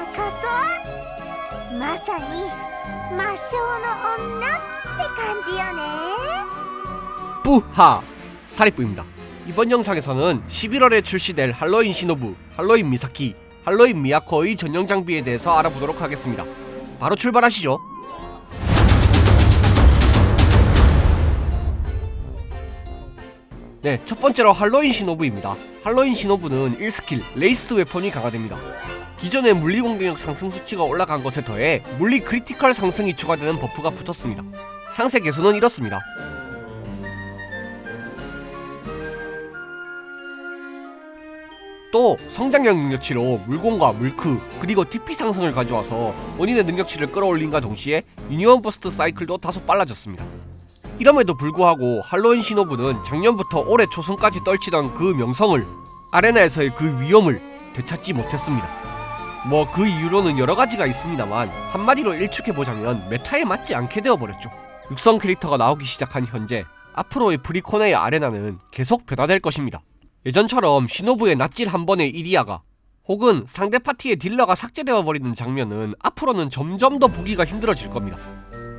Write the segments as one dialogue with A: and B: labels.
A: な仮装まさに魔性の女って感じよね
B: 뿌하! 사리뿌입니다. 이번 영상에서는 11월에 출시될 할로윈 시노부, 할로윈 미사키, 할로윈 미야코의 전용 장비에 대해서 알아보도록 하겠습니다. 바로 출발하시죠. 네, 첫 번째로 할로윈 시노부입니다. 할로윈 시노부는 1스킬 레이스 웨폰이 강화됩니다. 기존의 물리 공격력 상승 수치가 올라간 것에 더해 물리 크리티컬 상승이 추가되는 버프가 붙었습니다. 상세 개수는 이렇습니다. 또 성장형 능력치로 물공과 물크 그리고 TP 상승을 가져와서 본인의 능력치를 끌어올린과 동시에 유니온 버스트 사이클도 다소 빨라졌습니다. 이럼에도 불구하고 할로윈 시노부는 작년부터 올해 초순까지 떨치던 그 명성을 아레나에서의 그 위험을 되찾지 못했습니다. 뭐 그 이유로는 여러 가지가 있습니다만 한마디로 일축해보자면 메타에 맞지 않게 되어버렸죠. 육성 캐릭터가 나오기 시작한 현재 앞으로의 브리코네의 아레나는 계속 변화될 것입니다. 예전처럼 시노부의 낯질 한 번의 이리아가 혹은 상대 파티의 딜러가 삭제되어 버리는 장면은 앞으로는 점점 더 보기가 힘들어질 겁니다.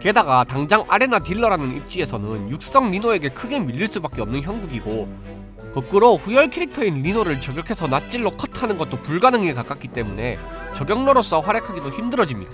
B: 게다가 당장 아레나 딜러라는 입지에서는 육성 리노에게 크게 밀릴 수밖에 없는 형국이고 거꾸로 후열 캐릭터인 리노를 저격해서 낯질로 컷하는 것도 불가능에 가깝기 때문에 저격러로서 활약하기도 힘들어집니다.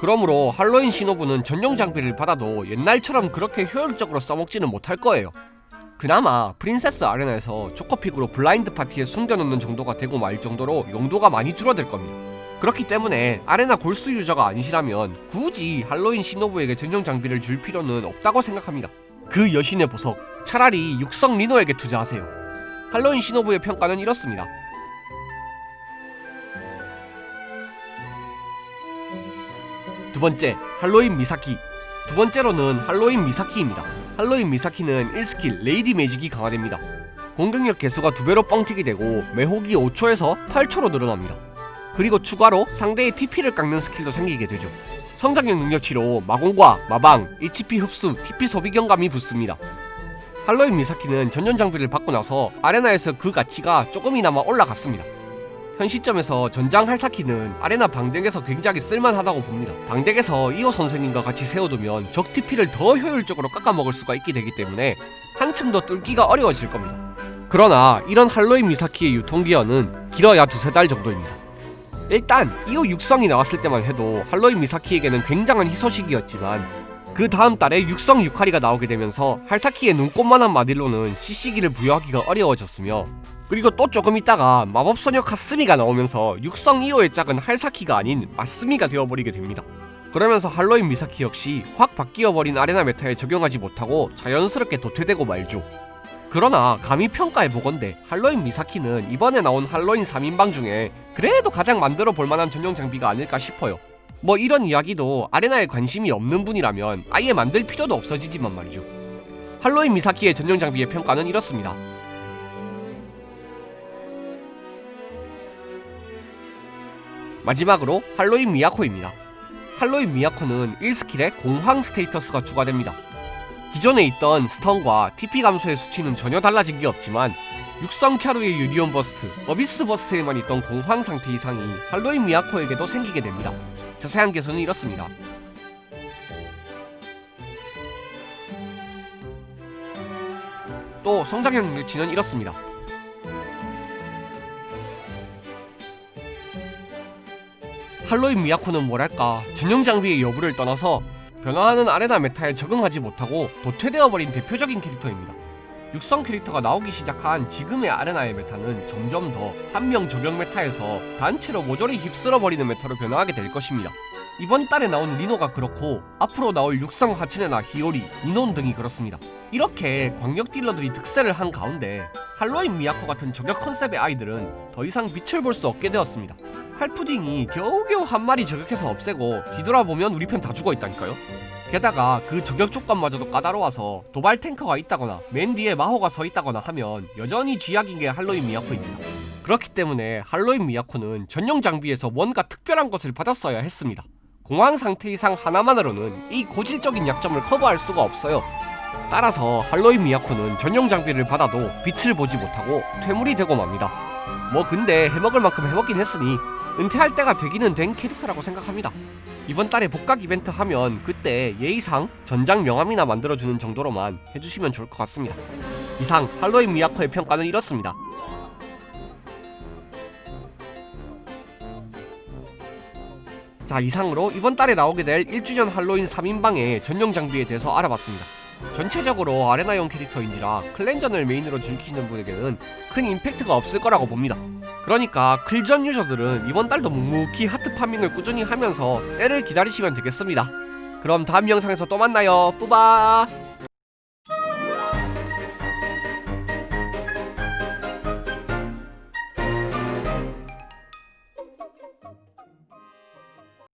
B: 그러므로 할로윈 시노부는 전용 장비를 받아도 옛날처럼 그렇게 효율적으로 써먹지는 못할 거예요. 그나마 프린세스 아레나에서 초코픽으로 블라인드 파티에 숨겨놓는 정도가 되고 말 정도로 용도가 많이 줄어들 겁니다. 그렇기 때문에 아레나 골수 유저가 아니시라면 굳이 할로윈 시노부에게 전용 장비를 줄 필요는 없다고 생각합니다. 그 여신의 보석, 차라리 육성 리노에게 투자하세요. 할로윈 시노부의 평가는 이렇습니다. 두 번째, 할로윈 미사키. 두 번째로는 할로윈 미사키입니다. 할로윈 미사키는 1스킬 레이디 매직이 강화됩니다. 공격력 개수가 두 배로 뻥튀기 되고 매혹이 5초에서 8초로 늘어납니다. 그리고 추가로 상대의 TP를 깎는 스킬도 생기게 되죠. 성장력 능력치로 마공과 마방, HP 흡수, TP 소비 경감이 붙습니다. 할로윈 미사키는 전용 장비를 받고 나서 아레나에서 그 가치가 조금이나마 올라갔습니다. 현 시점에서 전장 할사키는 아레나 방덱에서 굉장히 쓸만하다고 봅니다. 방덱에서 이호 선생님과 같이 세워두면 적 TP를 더 효율적으로 깎아먹을 수가 있게 되기 때문에 한층 더 뚫기가 어려워질 겁니다. 그러나 이런 할로윈 미사키의 유통기한은 길어야 두세 달 정도입니다. 일단 이호 육성이 나왔을 때만 해도 할로윈 미사키에게는 굉장한 희소식이었지만 그 다음 달에 육성 유카리가 나오게 되면서 할사키의 눈꽃만한 마딜로는 CC기를 부여하기가 어려워졌으며 그리고 또 조금 있다가 마법소녀 카스미가 나오면서 육성 2호의 짝은 할사키가 아닌 마스미가 되어버리게 됩니다. 그러면서 할로윈 미사키 역시 확 바뀌어버린 아레나 메타에 적용하지 못하고 자연스럽게 도태되고 말죠. 그러나 감히 평가해보건대 할로윈 미사키는 이번에 나온 할로윈 3인방 중에 그래도 가장 만들어 볼만한 전용 장비가 아닐까 싶어요. 뭐 이런 이야기도 아레나에 관심이 없는 분이라면 아예 만들 필요도 없어지지만 말이죠. 할로윈 미사키의 전용 장비의 평가는 이렇습니다. 마지막으로 할로윈 미야코입니다. 할로윈 미야코는 1스킬에 공황 스테이터스가 추가됩니다. 기존에 있던 스턴과 TP 감소의 수치는 전혀 달라진 게 없지만 육성 캬루의 유니온 버스트, 어비스 버스트에만 있던 공황 상태 이상이 할로윈 미야코에게도 생기게 됩니다. 자세한 개수는 이렇습니다. 또 성장형 능력치는 이렇습니다. 할로윈 미야코는 뭐랄까 전용 장비의 여부를 떠나서 변화하는 아레나 메타에 적응하지 못하고 도태되어 버린 대표적인 캐릭터입니다. 육성 캐릭터가 나오기 시작한 지금의 아레나의 메타는 점점 더 한 명 저격 메타에서 단체로 모조리 휩쓸어 버리는 메타로 변화하게 될 것입니다. 이번 달에 나온 리노가 그렇고 앞으로 나올 육성 하츠네나 히오리, 니논 등이 그렇습니다. 이렇게 광역 딜러들이 득세를 한 가운데 할로윈 미야코 같은 저격 컨셉의 아이들은 더 이상 빛을 볼 수 없게 되었습니다. 할푸딩이 겨우겨우 한 마리 저격해서 없애고 뒤돌아보면 우리 편 다 죽어 있다니까요. 게다가 그 저격 조건마저도 까다로워서 도발 탱커가 있다거나 맨 뒤에 마호가 서 있다거나 하면 여전히 쥐약인 게 할로윈 미야코입니다. 그렇기 때문에 할로윈 미야코는 전용 장비에서 뭔가 특별한 것을 받았어야 했습니다. 공황 상태 이상 하나만으로는 이 고질적인 약점을 커버할 수가 없어요. 따라서 할로윈 미야코는 전용 장비를 받아도 빛을 보지 못하고 퇴물이 되고 맙니다. 뭐 근데 해먹을 만큼 해먹긴 했으니 은퇴할 때가 되기는 된 캐릭터라고 생각합니다. 이번 달에 복각 이벤트 하면 그때 예의상 전장 명함이나 만들어주는 정도로만 해주시면 좋을 것 같습니다. 이상 할로윈 미야코의 평가는 이렇습니다. 자 이상으로 이번 달에 나오게 될 1주년 할로윈 3인방의 전용 장비에 대해서 알아봤습니다. 전체적으로 아레나용 캐릭터인지라 클랜전을 메인으로 즐기시는 분에게는 큰 임팩트가 없을 거라고 봅니다. 그러니까 클전 유저들은 이번 달도 묵묵히 하트 파밍을 꾸준히 하면서 때를 기다리시면 되겠습니다. 그럼 다음 영상에서 또 만나요. 뿌바!